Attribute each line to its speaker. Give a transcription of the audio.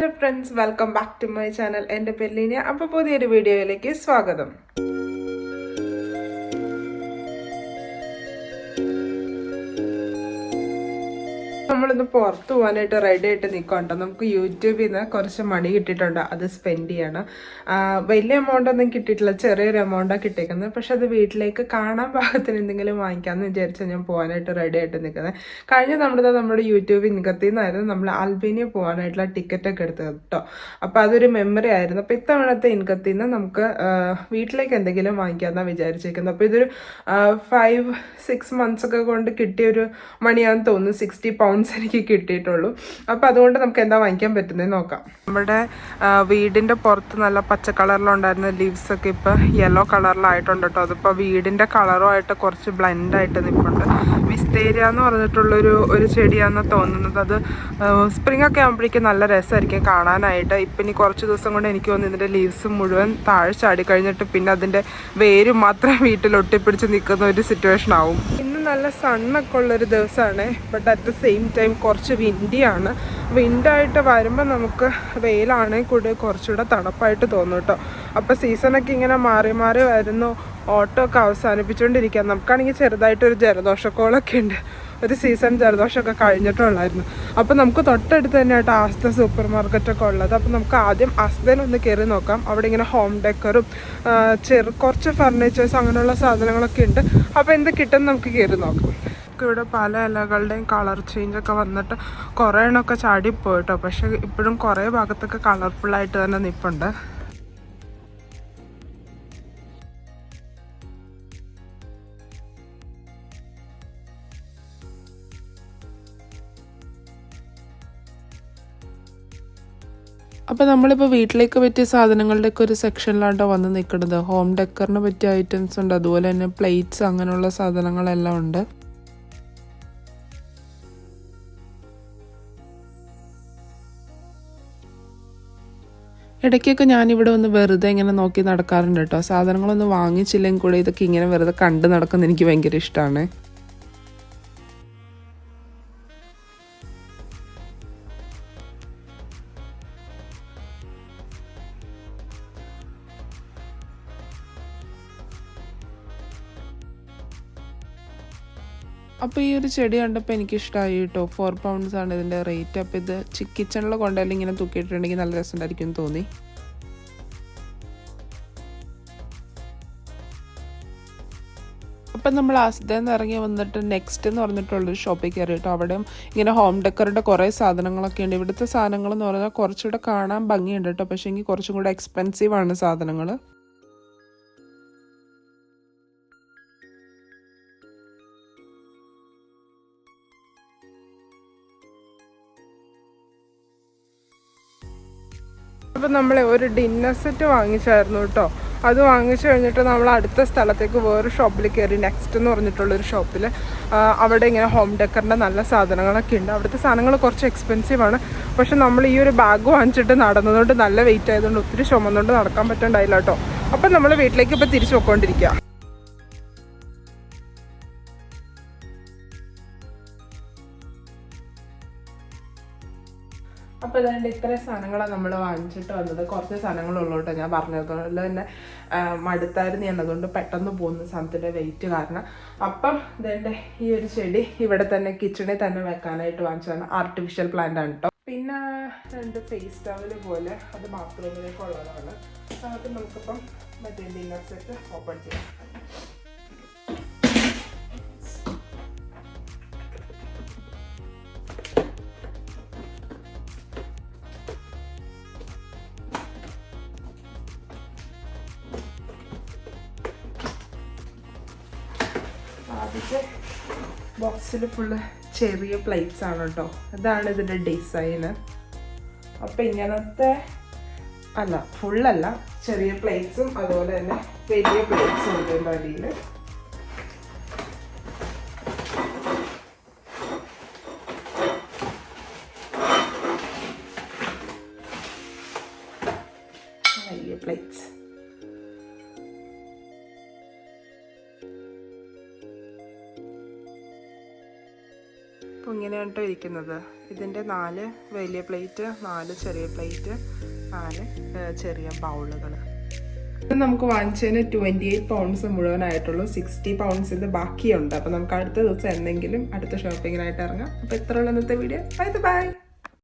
Speaker 1: Hello friends welcome back to my channel എന്റെ പെല്ലിനെ അപ്പോൾ പുതിയൊരു വീഡിയോയിലേക്ക് സ്വാഗതം. നമ്മളിന്ന് പുറത്തു പോകാനായിട്ട് റെഡി ആയിട്ട് നിൽക്കണ്ടോ നമുക്ക് യൂട്യൂബിൽ നിന്ന് കുറച്ച് മണി കിട്ടിയിട്ടുണ്ട്. അത് സ്പെൻഡ് ചെയ്യണം. വലിയ എമൗണ്ട് ഒന്നും കിട്ടിയിട്ടില്ല. ചെറിയൊരു എമൗണ്ടാണ് കിട്ടിയിരിക്കുന്നത് പക്ഷെ അത് വീട്ടിലേക്ക് കാണാൻ ഭാഗത്തിന് എന്തെങ്കിലും വാങ്ങിക്കാമെന്ന് വിചാരിച്ചാൽ ഞാൻ പോകാനായിട്ട് റെഡി ആയിട്ട് നിൽക്കുന്നത് കഴിഞ്ഞ നമ്മുടെ നമ്മുടെ യൂട്യൂബ് ഇൻകത്തിൽ നിന്നായിരുന്നു നമ്മൾ അൽബേനിയ പോകാനായിട്ടുള്ള ടിക്കറ്റ് ഒക്കെ എടുത്തത് കേട്ടോ അപ്പോൾ അതൊരു മെമ്മറി ആയിരുന്നു. അപ്പോൾ ഇത്തവണത്തെ ഇൻകത്തിൽ നിന്ന് നമുക്ക് വീട്ടിലേക്ക് എന്തെങ്കിലും വാങ്ങിക്കാമെന്നാണ് വിചാരിച്ചിരിക്കുന്നത് അപ്പോൾ ഇതൊരു ഫൈവ് സിക്സ് മന്ത്സ് ഒക്കെ കൊണ്ട് കിട്ടിയ ഒരു മണിയാണെന്ന് തോന്നുന്നു. സിക്സ്റ്റി പൗണ്ട്സ് എനിക്ക് കിട്ടിയിട്ടുള്ളൂ. അപ്പോൾ അതുകൊണ്ട് നമുക്ക് എന്താ വാങ്ങിക്കാൻ പറ്റുന്നത് നോക്കാം. നമ്മുടെ വീടിന്റെ പുറത്ത് നല്ല പച്ച കളറിലുണ്ടായിരുന്ന ലീവ്സ് ഒക്കെ ഇപ്പോൾ യെല്ലോ കളറിലായിട്ടുണ്ട് കേട്ടോ അതിപ്പോൾ വീടിന്റെ കളറുമായിട്ട് കുറച്ച് ബ്ലെൻഡ് ആയിട്ട് നിൽപ്പുണ്ട് വിസ്തേരിയ എന്ന് പറഞ്ഞിട്ടുള്ളൊരു ഒരു ചെടിയാണെന്ന് തോന്നുന്നത്. അത് സ്പ്രിംഗ് ഒക്കെ ആകുമ്പോഴേക്കും നല്ല രസമായിരിക്കും കാണാനായിട്ട്. ഇപ്പം ഇനി കുറച്ച് ദിവസം കൊണ്ട് എനിക്ക് തോന്നുന്നു ഇതിന്റെ ലീവ്സ് മുഴുവൻ താഴെ ചാടി കഴിഞ്ഞിട്ട് പിന്നെ അതിന്റെ വേര് മാത്രം വീട്ടിൽ ഒട്ടിപ്പിടിച്ച് നിൽക്കുന്ന ഒരു സിറ്റുവേഷൻ ആവും. ഇന്ന് നല്ല സണ്ണൊക്കെ ഉള്ളൊരു ദിവസമാണ്. But at the same time കുറച്ച് വിൻഡിയാണ് വിൻഡായിട്ട് വരുമ്പോൾ നമുക്ക് വെയിലാണെങ്കിൽ കൂടി കുറച്ചുകൂടെ തണുപ്പായിട്ട് തോന്നും കേട്ടോ. അപ്പോൾ സീസണൊക്കെ ഇങ്ങനെ മാറി മാറി വരുന്നു. ഓട്ടോ ഒക്കെ അവസാനിപ്പിച്ചുകൊണ്ടിരിക്കുക നമുക്കാണെങ്കിൽ ചെറുതായിട്ടൊരു ജലദോഷക്കോളൊക്കെ ഉണ്ട്. ഒരു സീസൺ ജലദോഷമൊക്കെ കഴിഞ്ഞിട്ടുള്ളായിരുന്നു. അപ്പോൾ നമുക്ക് തൊട്ടടുത്ത് തന്നെ ആയിട്ട് ആസ്ത സൂപ്പർ മാർക്കറ്റൊക്കെ ഉള്ളത്. അപ്പോൾ നമുക്ക് ആദ്യം ആസ്തയിലൊന്ന് കയറി നോക്കാം. അവിടെ ഇങ്ങനെ ഹോം ഡെക്കറും ചെറു കുറച്ച് ഫർണിച്ചേഴ്സ് അങ്ങനെയുള്ള സാധനങ്ങളൊക്കെ ഉണ്ട്. അപ്പോൾ എന്ത് കിട്ടും നമുക്ക് കയറി നോക്കാം. ഇവിടെ പല ഇലകളുടെയും കളർ ചേഞ്ച് ഒക്കെ വന്നിട്ട് കുറേ എണ്ണമൊക്കെ ചാടിപ്പോയിട്ടോ. പക്ഷേ ഇപ്പോഴും കുറേ ഭാഗത്തൊക്കെ കളർഫുള്ളായിട്ട് തന്നെ നിൽപ്പുണ്ട് അപ്പോൾ നമ്മളിപ്പോൾ വീട്ടിലേക്ക് പറ്റിയ സാധനങ്ങളുടെയൊക്കെ ഒരു സെക്ഷനിലാണ്ടോ വന്ന് നിൽക്കുന്നത് ഹോം ഡെക്കറിന് പറ്റിയ ഐറ്റംസ് ഉണ്ട്. അതുപോലെ തന്നെ പ്ലേറ്റ്സ് അങ്ങനെയുള്ള സാധനങ്ങളെല്ലാം ഉണ്ട്. ഇടയ്ക്കൊക്കെ ഞാനിവിടെ ഒന്ന് വെറുതെ ഇങ്ങനെ നോക്കി നടക്കാറുണ്ട് കേട്ടോ. സാധനങ്ങളൊന്നും വാങ്ങിച്ചില്ലെങ്കിൽ കൂടെ ഇതൊക്കെ ഇങ്ങനെ വെറുതെ കണ്ട് നടക്കുന്നത് എനിക്ക് ഭയങ്കര ഇഷ്ടമാണ് അപ്പോൾ ഈ ഒരു ചെടി കണ്ടപ്പോൾ എനിക്ക് ഇഷ്ടമായി കേട്ടോ ഫോർ പൗണ്ട്സ് ആണ് ഇതിന്റെ റേറ്റ് അപ്പോൾ ഇത് കിച്ചണിൽ കൊണ്ടുപോയാലും ഇങ്ങനെ തൂക്കിയിട്ടുണ്ടെങ്കിൽ നല്ല രസമുണ്ടായിരിക്കും എന്ന് തോന്നി. അപ്പം നമ്മൾ ആസ്തയിൽ ഇറങ്ങി വന്നിട്ട് നെക്സ്റ്റ് എന്ന് പറഞ്ഞിട്ടുള്ളൊരു ഷോപ്പിൽ കയറി കേട്ടോ അവിടെയും ഇങ്ങനെ ഹോം ഡെക്കറിന്റെ കുറേ സാധനങ്ങളൊക്കെ ഉണ്ട്. ഇവിടുത്തെ സാധനങ്ങൾ എന്ന് പറഞ്ഞാൽ കുറച്ചുകൂടെ കാണാൻ ഭംഗിയുണ്ട് കേട്ടോ പക്ഷേ എങ്കിൽ കുറച്ചും കൂടെ എക്സ്പെൻസീവ് ആണ് സാധനങ്ങൾ അപ്പം നമ്മൾ ഒരു ഡിന്നർ സെറ്റ് വാങ്ങിച്ചായിരുന്നു കേട്ടോ അത് വാങ്ങിച്ചു കഴിഞ്ഞിട്ട് നമ്മൾ അടുത്ത സ്ഥലത്തേക്ക് വേറെ ഷോപ്പിൽ കയറി നെക്സ്റ്റ് എന്ന് പറഞ്ഞിട്ടുള്ളൊരു ഷോപ്പിൽ അവിടെ ഇങ്ങനെ ഹോം ഡെക്കറിന്റെ നല്ല സാധനങ്ങളൊക്കെ ഉണ്ട്. അവിടുത്തെ സാധനങ്ങൾ കുറച്ച് എക്സ്പെൻസീവ് ആണ്. പക്ഷെ നമ്മൾ ഈ ഒരു ബാഗ് വാങ്ങിച്ചിട്ട് നടന്നതുകൊണ്ട് നല്ല വെയിറ്റ് ആയതുകൊണ്ട് ഒത്തിരി ചുമന്നുകൊണ്ട് നടക്കാൻ പറ്റണ്ടായില്ല കേട്ടോ അപ്പം നമ്മൾ വീട്ടിലേക്ക് ഇപ്പോൾ തിരിച്ചു പോയിക്കൊണ്ടിരിക്കുക അപ്പോൾ ഇതാണ്ട് ഇത്രയും സാധനങ്ങളാണ് നമ്മൾ വാങ്ങിച്ചിട്ട് വന്നത്. കുറച്ച് സാധനങ്ങളുള്ളൂ കേട്ടോ ഞാൻ പറഞ്ഞതുപോലെ തന്നെ മടുത്തായിരുന്നു ഞാൻ. അതുകൊണ്ട് പെട്ടെന്ന് പോകുന്ന സാധനത്തിന്റെ വെയിറ്റ് കാരണം. അപ്പം ഇതേണ്ട ഈ ഒരു ചെടി ഇവിടെ തന്നെ കിച്ചണിൽ തന്നെ വെക്കാനായിട്ട് വാങ്ങിച്ചതാണ്. ആർട്ടിഫിഷ്യൽ പ്ലാന്റ് ആണ് കേട്ടോ പിന്നെ രണ്ട് ഫേസ് ടവൽ പോലെ അത് ബാത്റൂമിലേക്കുള്ളതാണ് അത് നമുക്കിപ്പം മറ്റേ ഡിന്നർ സെറ്റ് ഓപ്പൺ ചെയ്യാം. ബോക്സിൽ ഫുള്ള് ചെറിയ പ്ലേറ്റ്സ് ആണ് കേട്ടോ അതാണ് ഇതിന്റെ ഡിസൈന് അപ്പം ഇങ്ങനത്തെ അല്ല ഫുള്ളല്ല ചെറിയ പ്ലേറ്റ്സും അതുപോലെ തന്നെ വലിയ പ്ലേറ്റ്സും ഉണ്ട് ഇതിന്റെ അടിയിൽ പ്ലേറ്റ്സ് ഇങ്ങനെയാണ് കേട്ടോ ഇരിക്കുന്നത്. ഇതിന്റെ നാല് വലിയ പ്ലേറ്റ് നാല് ചെറിയ പ്ലേറ്റ് നാല് ചെറിയ ബൗളുകൾ ഇത് നമുക്ക് വാങ്ങിച്ചതിന് ട്വന്റി എയ്റ്റ് പൗണ്ട്സ് മുഴുവനായിട്ടുള്ളൂ സിക്സ്റ്റി പൗണ്ട്സിന്റെ ബാക്കിയുണ്ട്. അപ്പോൾ നമുക്ക് അടുത്ത ദിവസം എന്തെങ്കിലും അടുത്ത ഷോപ്പിങ്ങിനായിട്ട് ഇറങ്ങാം. അപ്പോൾ ഇത്രയുള്ള ഇന്നത്തെ വീഡിയോ ബൈ ബൈ